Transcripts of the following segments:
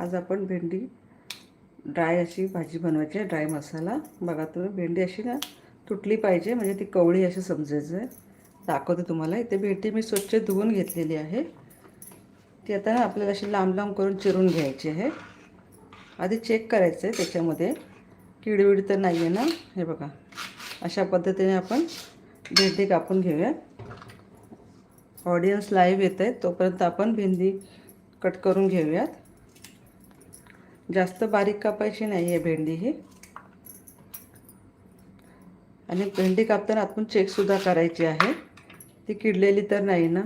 आज आपण भेंडी ड्राय अशी भाजी बनवायची आहे ड्राय मसाला. बघा तुम्ही भेंडी अशी ना तुटली पाहिजे म्हणजे ती कवळी अशी समजायचं आहे. दाखवते तुम्हाला. इथे भेंडी मी स्वच्छ धुवून घेतलेली आहे. ती आता ना आपल्याला अशी लांब लांब करून चिरून घ्यायची आहे. आधी चेक करायचं आहे त्याच्यामध्ये. किडविड तर नाही आहे ना? हे बघा. अशा पद्धतीने आपण भेंडी कापून घेऊया. ऑडियन्स लाईव्ह येत आहे तोपर्यंत आपण भेंडी कट करून घेऊयात. जास्त बारीक कापायची नाही आहे भेंडी ही. आणि भेंडी कापताना आपण चेकसुद्धा करायची आहे. ती किडलेली तर नाही ना.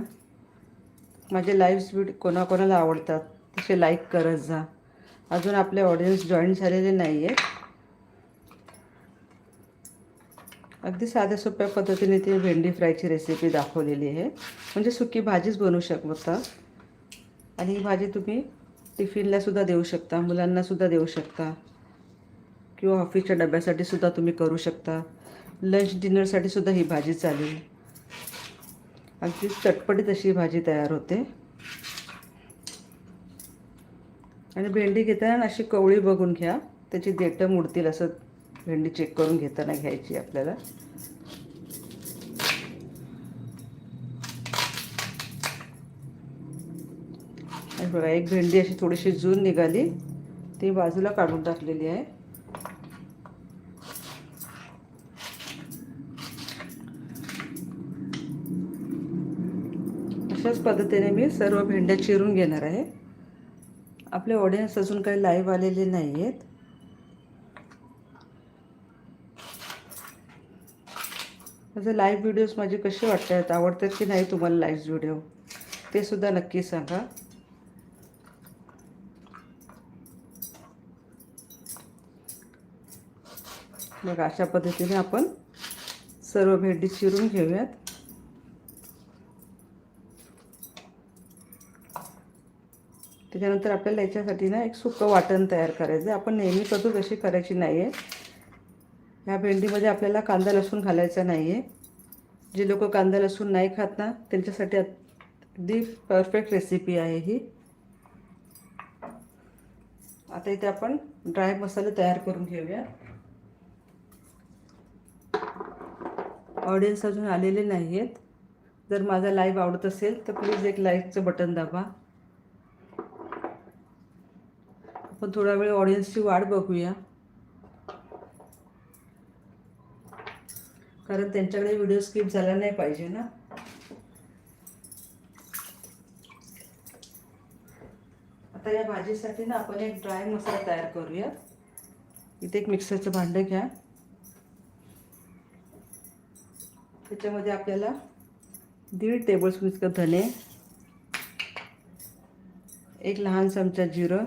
माझे लाईव्ह व्हिडिओ कोणाकोणाला आवडतात तसे लाईक करत जा. अजून आपले ऑडियन्स जॉईन झालेले नाही आहेत. अगदी साध्या सोप्या पद्धतीने ती भेंडी फ्रायची रेसिपी दाखवलेली आहे. म्हणजे सुकी भाजीच बनवू शकता. आणि ही भाजी तुम्ही टिफिनलासुद्धा देऊ शकता मुलांनासुद्धा देऊ शकता. किंवा ऑफिसच्या डब्यासाठी सुद्धा तुम्ही करू शकता. लंच डिनरसाठी सुद्धा ही भाजी चालेल. अगदी चटपटीत अशी भाजी तयार होते. आणि भेंडी घेताना अशी कवळी बघून घ्या. त्याची देठं मुडतील असं भेंडी चेक करून घेताना घ्यायची आपल्याला. बघा एक भेंडी अशी थोडीशी जून निघाली. ती बाजूला काढून टाकलेली आहे. अशाच पद्धतीने मी सर्व भेंड्या चिरून घेणार आहे. आपले ऑडियन्स अजून काही लाईव्ह आलेले नाही आहेत माझे लाईव्ह व्हिडिओज माझे कसे वाटत आहेत आवडतात की नाही तुम्हाला लाईव्ह व्हिडिओ ते सुद्धा नक्की सांगा. मग अशा पद्धतीने आपण सर्व भेंडी चिरून घेऊयात. त्याच्यानंतर आपल्याला याच्यासाठी ना एक सुकं वाटण तयार करायचं आहे. आपण नेहमी कदू तशी करायची नाही आहे ह्या भेंडीमध्ये आपल्याला कांदा लसूण घालायचा नाही आहे जे लोक कांदा लसूण नाही खात ना त्यांच्यासाठी अगदी परफेक्ट रेसिपी आहे ही. आता इथे आपण ड्राय मसाले तयार करून घेऊया. ऑडियन्स अजून आलेले नाही आहेत जर माझा लाईव्ह आवडत असेल तर प्लीज एक लाईकचं बटन दाबा. आपण थोडा वेळ ऑडियन्सची वाट बघूया. कारण त्यांच्याकडे व्हिडिओ स्किप झाला नाही पाहिजे ना. आता या भाजीसाठी ना आपण एक ड्राय मसाला तयार करूया. इथे एक मिक्सरचं भांडं घ्या. त्याच्यामध्ये आपल्याला दीड टेबलस्पून इतकं धने एक लहान चमचा जिरं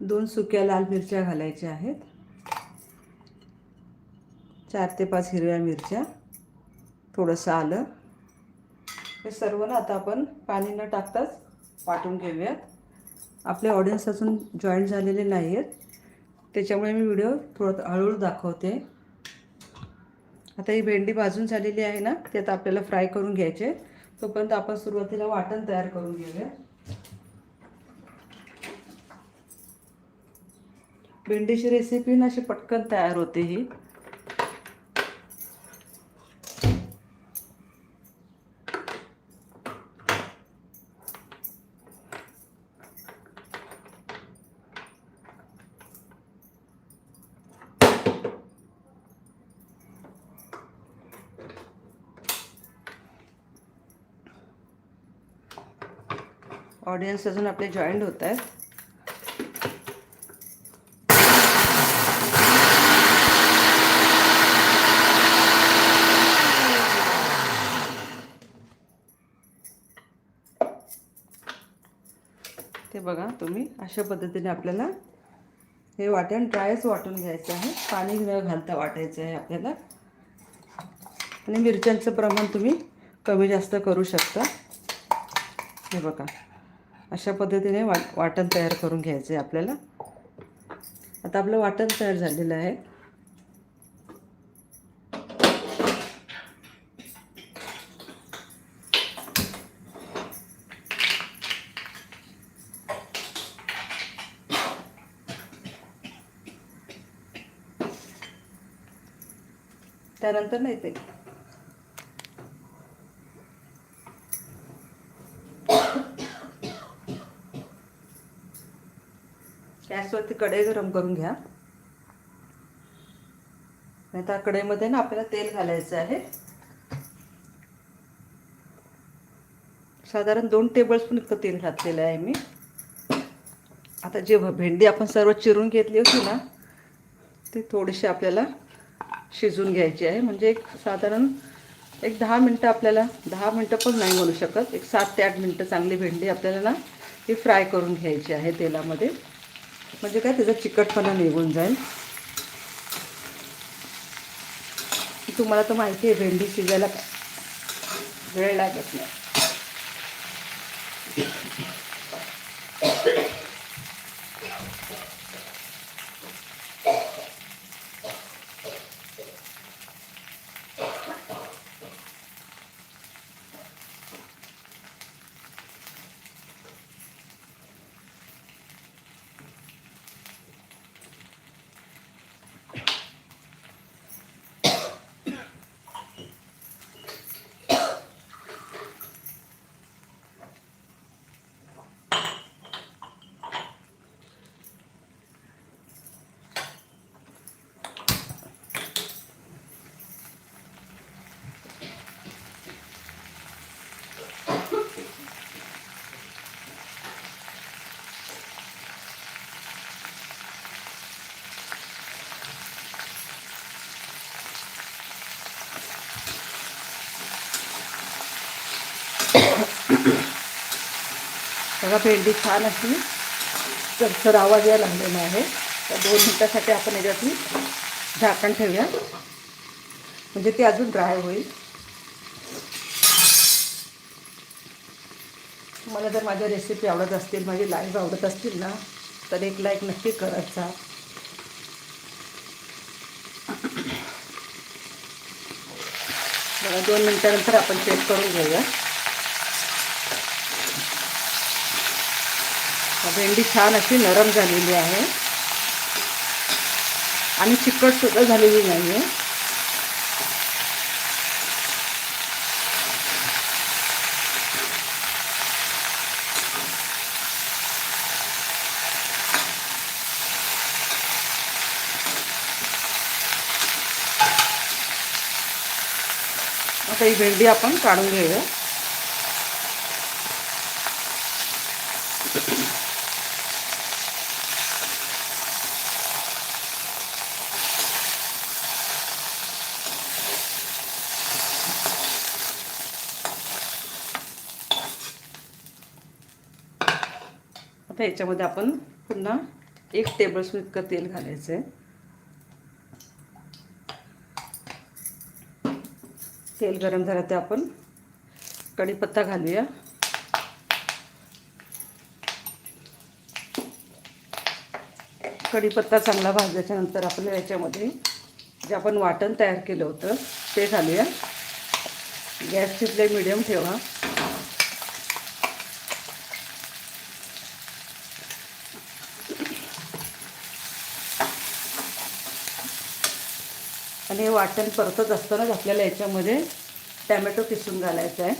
दोन सुक्या लाल मिरच्या घालायच्या आहेत चार ते पाच हिरव्या मिरच्या थोडंसं आलं. हे सर्व ना आता आपण पाणी न टाकताच वाटून घेऊयात. आपले ऑडियन्स अजून जॉईन झालेले नाही आहेत त्याच्यामुळे मी व्हिडिओ थोडं हळूहळू दाखवते. आता ही भेंडी भाजून झालेली आहे ना ते आता आपल्याला फ्राय करून घ्यायचे. तोपर्यंत आपण सुरुवातीला वाटण तयार करून घेऊया. भेंडीची रेसिपी ना अशी पटकन तयार होते ही. ऑडियन्स अजून आपले जॉईंट होत आहेत. ते बघा तुम्ही अशा पद्धतीने आपल्याला हे वाटण ड्रायच वाटून घ्यायचं आहे. पाणी न घालता वाटायचं आहे आपल्याला. आणि मिरच्यांचं प्रमाण तुम्ही कमी जास्त करू शकता. हे बघा. अशा पद्धतीने वाट वाटण तयार करून घ्यायचं आहे आपल्याला. आता आपलं वाटण तयार झालेलं आहे. त्यानंतर नाही ते. गॅसवरती कढई गरम करून घ्या. नाही त्या कढईमध्ये ना आपल्याला तेल घालायचं आहे. साधारण दोन टेबलस्पून इतकं तेल घातलेलं आहे मी. आता जे भेंडी आपण सर्व चिरून घेतली होती ना ती थोडीशी आपल्याला शिजून घ्यायची आहे. म्हणजे एक साधारण एक दहा मिनटं आपल्याला दहा मिनटं पण नाही म्हणू शकत. एक सात ते आठ मिनटं चांगली भेंडी आपल्याला ना ही फ्राय करून घ्यायची आहे तेलामध्ये. म्हणजे काय त्याचा चिकटपणा निघून जाईल. तुम्हाला तर माहिती आहे भेंडी शिजायला वेळ लागत नाही. बघा भेंडी छान अशी चरचर आवाज या लागलेला आहे. तर दोन मिनटासाठी आपण याच्यातून झाकण ठेवूया. म्हणजे ती अजून ड्राय होईल. मला जर माझ्या रेसिपी आवडत असतील माझी लाईव्ह आवडत असतील ना तर एक लाईक नक्की करत जा. बघा दोन मिनटानंतर आपण चेक करून घेऊया. भेंडी छान अशी नरम झालेली आहे. आणि चिकट सुद्धा झालेली नाही आहे आता ही भेंडी आता याच्यामध्ये आपण पुन्हा एक टेबलस्पून इतकं तेल घालायचं आहे तेल गरम झालं ते आपण कढीपत्ता घालूया. कढीपत्ता चांगला भाजल्याच्यानंतर आपण याच्यामध्ये जे आपण वाटण तयार केलं होतं ते घालूया. गॅसची फ्लेम मिडियम ठेवा. वाटण परतत असतानाच आपल्याला याच्यामध्ये टॅमॅटो किसून घालायचा आहे.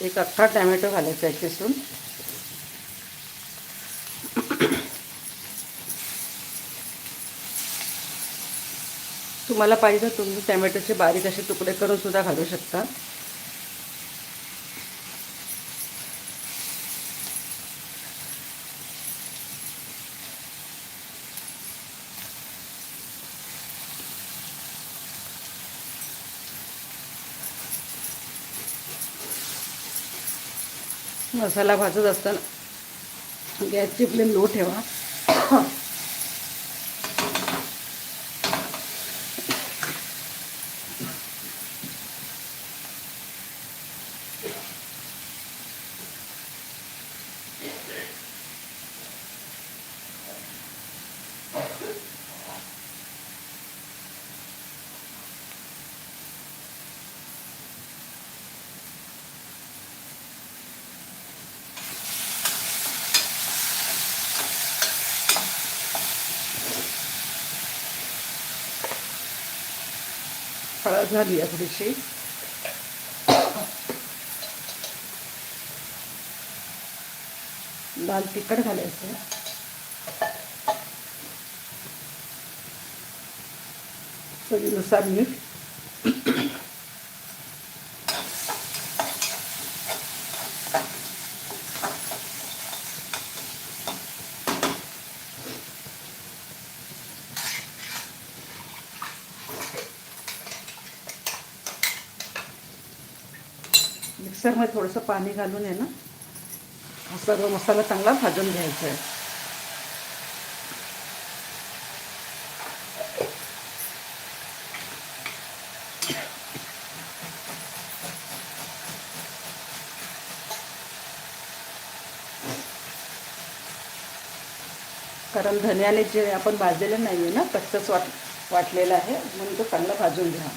एक अख्खा टॅमॅटो घालायचा आहे किसून. तुम्हाला पाहिजे तुम्ही टॅमॅटोचे बारीक असे तुकडे करून सुद्धा घालू शकता. मसाला भाजत असताना गॅसची फ्लेम लो ठेवा. झाली आहे थोडीशी लाल तिखट घालायचं. चवीनुसार मीठ. मिक्सरमध्ये थोडंसं पाणी घालून आहे ना हा सर्व मसाला चांगला भाजून घ्यायचा आहे. कारण धन्याने जे आपण भाजलेलं नाही आहे ना कच्चंच वाट वाटलेलं आहे म्हणून तो चांगला भाजून घ्या.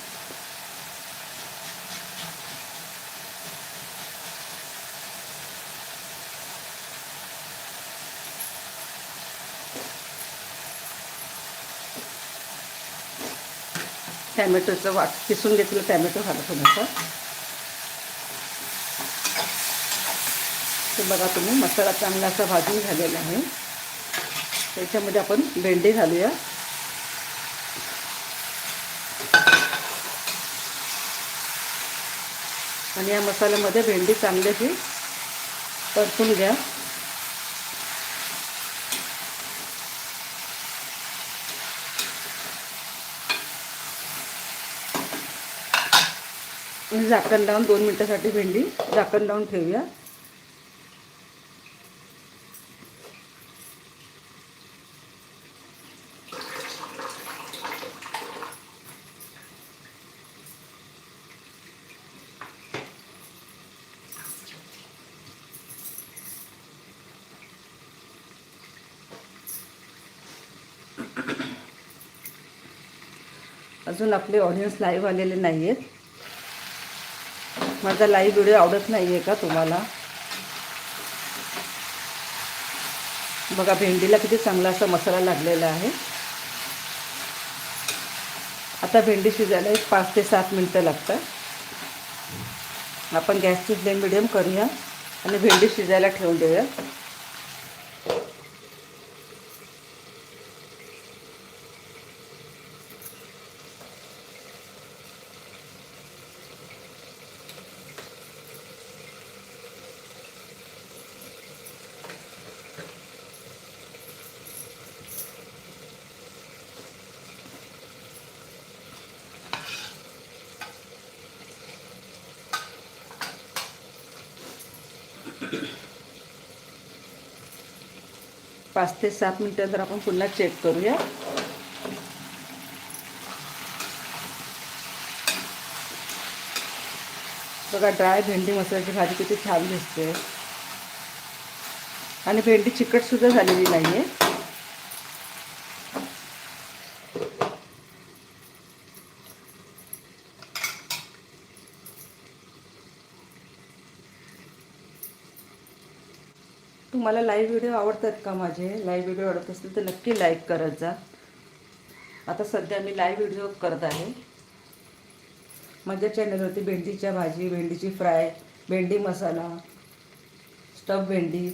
टॅमॅटोचं वाट किसून घेतलं टॅमॅटो घाला थोडंसं. ते बघा तुम्ही मसाला चांगला असा भाजून झालेला आहे. त्याच्यामध्ये आपण भेंडी घालूया. आणि या मसाल्यामध्ये भेंडी चांगल्याशी परतून घ्या. आणि झाकण लावून दोन मिनटासाठी भेंडी झाकण लावून ठेवूया. अजून आपले ऑडियन्स लाईव्ह आलेले नाही आहेत माझा लाईव्ह व्हिडिओ आवडत नाही आहे का तुम्हाला? बघा भेंडीला किती चांगला असा मसाला लागलेला आहे. आता भेंडी शिजायला एक पाच ते सात मिनटं लागतात. आपण गॅसची फ्लेम मिडियम करूया आणि भेंडी शिजायला ठेवून देऊया. पाच ते सात मिनटं तर आपण पुन्हा चेक करूया. बघा ड्राय भेंडी मसाल्याची भाजी किती छान दिसते. आणि भेंडी चिकटसुद्धा झालेली नाही आहे तुम्हाला लाईव्ह व्हिडिओ आवडतात का माझे? लाईव्ह व्हिडिओ आवडत असतील तर नक्की लाईक करत जा. आता सध्या मी लाईव्ह व्हिडिओ करत आहे. माझ्या चॅनलवरती भेंडीच्या भाजी भेंडीची फ्राय भेंडी मसाला स्टफ भेंडी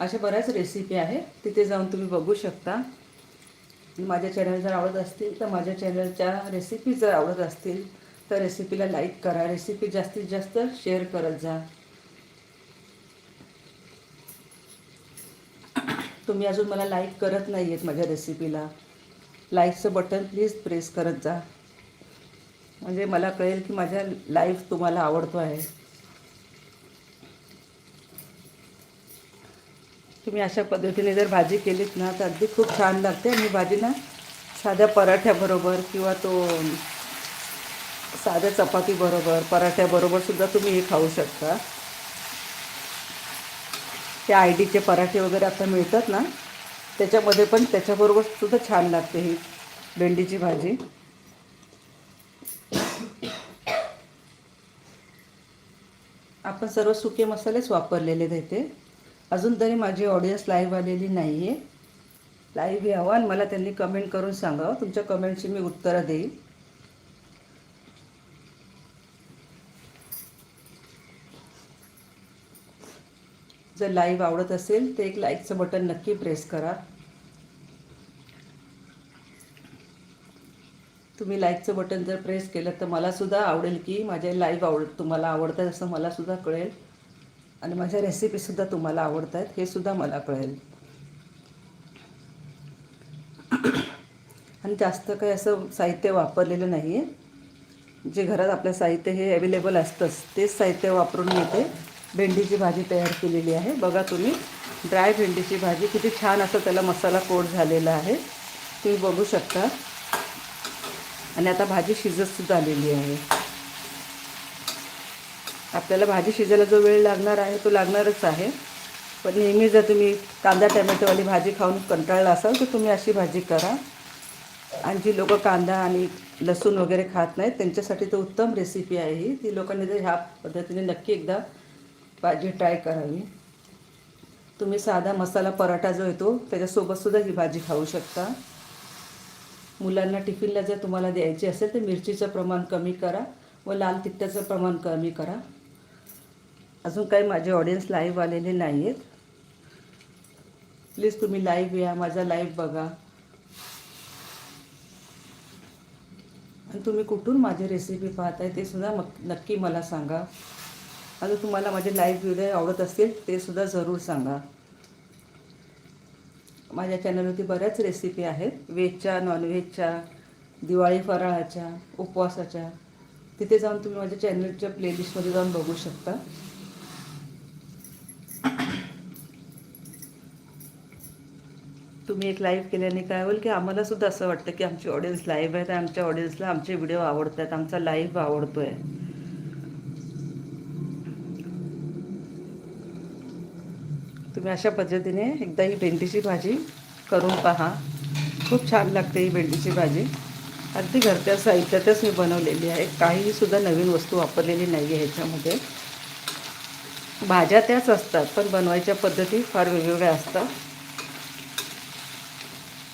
अशा बऱ्याच रेसिपी आहेत. तिथे जाऊन तुम्ही बघू शकता. माझ्या चॅनल जर आवडत असतील तर माझ्या चॅनलच्या रेसिपी जर आवडत असतील तर रेसिपीला लाईक करा. रेसिपी जास्तीत जास्त शेअर करत जा. तुम्ही अजून मला लाईक करत नाही आहेत माझ्या रेसिपीला लाईकचं बटन प्लीज प्रेस करत जा. म्हणजे मला कळेल की माझ्या लाईफ तुम्हाला आवडतो आहे. तुम्ही अशा पद्धतीने जर भाजी केलीत ना तर अगदी खूप छान लागते. आणि भाजी ना साध्या पराठ्याबरोबर किंवा तो साध्या चपातीबरोबर पराठ्याबरोबर सुद्धा तुम्ही हे खाऊ शकता. ते आय डीचे पराठे वगैरे आता मिळतात ना त्याच्यामध्ये पण त्याच्याबरोबर सुद्धा छान लागते ही भेंडीची भाजी. आपण सर्व सुके मसालेच वापरलेले आहेत इथे. अजून तरी माझी ऑडियन्स लाईव्ह आलेली नाही आहे लाईव्ह यावं आणि मला त्यांनी कमेंट करून सांगावं. तुमच्या कमेंटची मी उत्तरं देईन. जर लाईव्ह आवडत असेल तर एक लाईकचं बटन नक्की प्रेस करा. तुम्ही लाईकचं बटन जर प्रेस केलं तर मलासुद्धा आवडेल की माझ्या लाईव्ह आवड तुम्हाला आवडतात असं मलासुद्धा कळेल. आणि माझ्या रेसिपीसुद्धा तुम्हाला आवडत आहेत हे सुद्धा मला कळेल. आणि जास्त काही असं साहित्य वापरलेलं नाही आहे जे घरात आपलं साहित्य हे अवेलेबल असतंच तेच साहित्य वापरून मी भेंडीची भाजी तयार केलेली आहे. बघा तुम्ही ड्राय भेंडीची भाजी किती छान असं त्याला मसाला कोट झालेला आहे. तुम्ही बघू शकता. आणि आता भाजी शिजतसुद्धा आलेली आहे. आपल्याला भाजी शिजायला जो वेळ लागणार आहे तो लागणारच आहे. पण नेहमी जर तुम्ही कांदा टॅमॅटोवाली भाजी खाऊन कंटाळला असाल तर तुम्ही अशी भाजी करा. आणि जी लोकं कांदा आणि लसूण वगैरे खात नाहीत त्यांच्यासाठी तर उत्तम रेसिपी आहे ही. ती लोकांनी जर ह्या पद्धतीने नक्की एकदा भाजी ट्राय करावी. तुम्ही साधा मसाला पराठा जो येतो त्याच्यासोबतसुद्धा ही भाजी खाऊ शकता. मुलांना टिफिनला जर तुम्हाला द्यायची असेल तर मिरचीचं प्रमाण कमी करा व लाल तिखटाचं प्रमाण कमी करा. अजून काही माझे ऑडियन्स लाईव्ह आलेले नाही आहेत प्लीज तुम्ही लाईव्ह या माझा लाईव्ह बघा. आणि तुम्ही कुठून माझी रेसिपी पाहताय ते सुद्धा मग नक्की मला सांगा. आता तुम्हाला माझे लाईव्ह व्हिडिओ आवडत असतील ते सुद्धा जरूर सांगा. माझ्या चॅनलवरती बऱ्याच रेसिपी आहेत. व्हेजच्या नॉनव्हेजच्या दिवाळी फराळाच्या उपवासाच्या. तिथे जाऊन तुम्ही माझ्या चॅनलच्या प्लेलिस्टमध्ये जाऊन बघू शकता. तुम्ही एक लाईव्ह केल्याने काय होईल की आम्हाला सुद्धा असं वाटतं की आमची ऑडियन्स लाईव्ह आहे तर आमच्या ऑडियन्सला आमचे व्हिडिओ आवडत आहेत आमचा लाईव्ह आहे तुम्ही अशा पद्धतीने एकदा ही भेंडीची भाजी करून पहा. खूप छान लागते ही भेंडीची भाजी. अगदी घरच्या साहित्यातच मी बनवलेली आहे. काहीही सुद्धा नवीन वस्तू वापरलेली नाही आहे ह्याच्यामध्ये. भाज्या त्याच असतात पण बनवायच्या पद्धती फार वेगवेगळ्या असतात.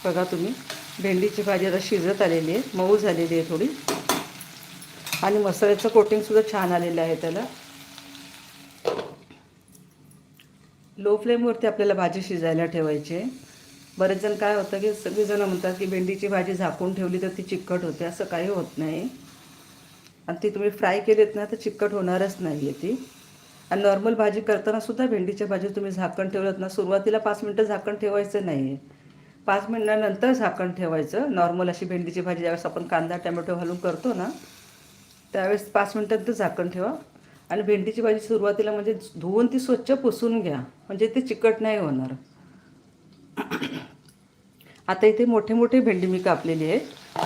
बघा तुम्ही भेंडीची भाजी आता शिजत आलेली आहे मऊ झालेली आहे थोडी. आणि मसाल्याचं कोटिंगसुद्धा छान आलेलं आहे त्याला. लो फ्लेमवरती आपल्याला भाजी शिजायला ठेवायची आहे. बरेच जण काय होतं की सगळेजणं म्हणतात की भेंडीची भाजी झाकून ठेवली तर ती चिकट होते असं काही होत नाही. आणि ती तुम्ही फ्राय केलीत ना तर चिकट होणारच नाही आहे ती. आणि नॉर्मल भाजी करताना सुद्धा भेंडीच्या भाजी तुम्ही झाकण ठेवलं ना सुरुवातीला पाच मिनटं झाकण ठेवायचं नाही आहे पाच मिनटानंतर झाकण ठेवायचं. नॉर्मल अशी भेंडीची भाजी ज्यावेळेस आपण कांदा टमॅटो घालून करतो ना त्यावेळेस पाच मिनटानंतर झाकण ठेवा. आणि भेंडीची भाजी सुरुवातीला म्हणजे धुवून ती स्वच्छ पुसून घ्या. म्हणजे ते चिकट नाही होणार. आता इथे मोठे मोठे भेंडी मी कापलेली आहे.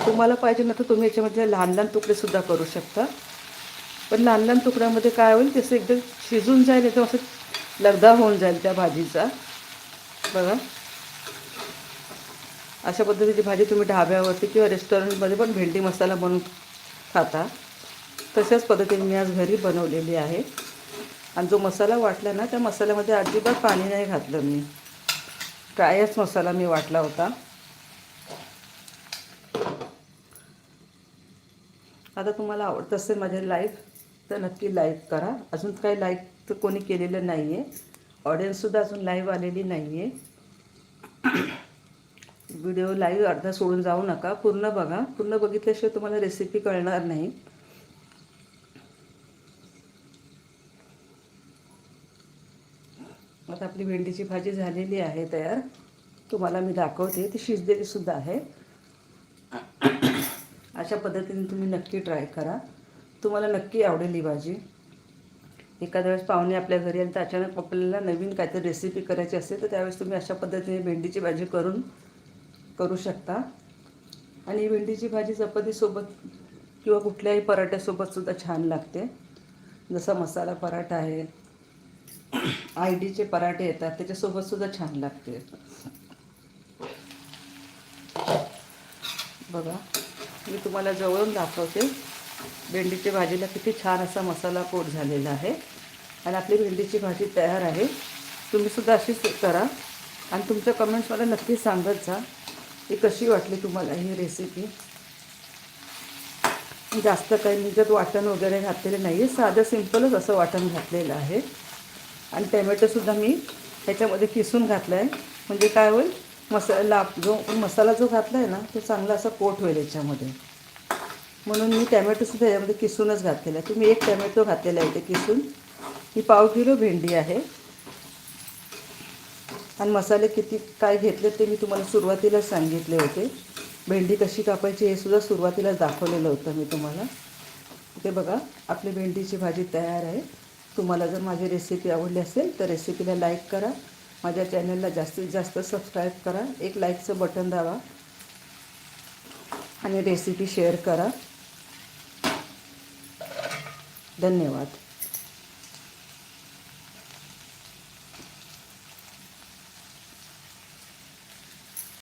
तुम्हाला पाहिजे ना तर तुम्ही याच्यामध्ये लहान लहान तुकडेसुद्धा करू शकता. पण लहान लहान तुकड्यामध्ये काय होईल तसं एकदम शिजून जाईल एकदम असं लगदा होऊन जाईल त्या भाजीचा. बघा. अशा पद्धतीची भाजी तुम्ही ढाब्यावरती किंवा रेस्टॉरंटमध्ये पण भेंडी मसाला बनवून खाता. तशाच पद्धतीने मी आज घरी बनवलेली आहे. आणि जो मसाला वाटला ना त्या मसाल्यामध्ये अजिबात पाणी नाही घातलं मी. ड्रायच मसाला मी वाटला होता. आता तुम्हाला आवडत असेल माझे लाईव्ह तर नक्की लाईक करा. अजून काही लाईक तर कोणी केलेलं नाही आहे ऑडियन्ससुद्धा अजून लाईव्ह आलेली नाही आहे व्हिडिओ लाईव्ह अर्धा सोडून जाऊ नका. पूर्ण बघा. पूर्ण बघितल्याशिवाय तुम्हाला रेसिपी कळणार नाही. आता आपली भेंडीची भाजी झालेली आहे तयार. तुम्हाला मी दाखवते ती शिजलेली सुद्धा आहे. अशा पद्धतीने तुम्ही नक्की ट्राय करा. तुम्हाला नक्की आवडेल ही भाजी. एखाद्या वेळेस पाहुणे आपल्या घरी आले तर अचानक आपल्याला नवीन काहीतरी रेसिपी करायची असेल तर त्यावेळेस तुम्ही अशा पद्धतीने भेंडीची भाजी करून करू शकता. आणि ही भेंडीची भाजी चपातीसोबत किंवा कुठल्याही पराठ्यासोबतसुद्धा छान लागते. जसा मसाला पराठा आहे आयडीचे पराठे येतात त्याच्यासोबतसुद्धा छान लागते. बघा मी तुम्हाला जवळून दाखवते. भेंडीच्या भाजीला किती छान असा मसाला कोट झालेला आहे. आणि आपली भेंडीची भाजी तयार आहे. तुम्हीसुद्धा अशीच करा. आणि तुमच्या कमेंट्स मला नक्की सांगत जा. की कशी वाटली तुम्हाला ही रेसिपी जास्त काही मी त्यात वाटण वगैरे घातलेलं नाही आहे साधं सिम्पलच असं वाटण घातलेलं आहे. आणि टॅमॅटोसुद्धा मी ह्याच्यामध्ये किसून घातला आहे म्हणजे काय होईल? मसाला जो मसाला जो घातला आहे ना तो चांगला असा कोट होईल याच्यामध्ये. म्हणून मी टॅमॅटोसुद्धा याच्यामध्ये किसूनच घातलेला आहे. तुम्ही एक टॅमॅटो घातलेला आहे ते किसून. ही पाव किलो भेंडी आहे. आणि मसाले किती काय घेतले ते मी तुम्हाला सुरुवातीलाच सांगितले होते. भेंडी कशी कापायची हे सुद्धा सुरुवातीलाच दाखवलेलं होतं मी तुम्हाला. ते बघा आपली भेंडीची भाजी तयार आहे. तुम्हाला जर माझी रेसिपी आवडली असेल तर रेसिपीला लाईक करा. माझ्या चॅनलला जास्तीत जास्त सबस्क्राईब करा. एक लाईकचं बटन दाबा. आणि रेसिपी शेअर करा. धन्यवाद.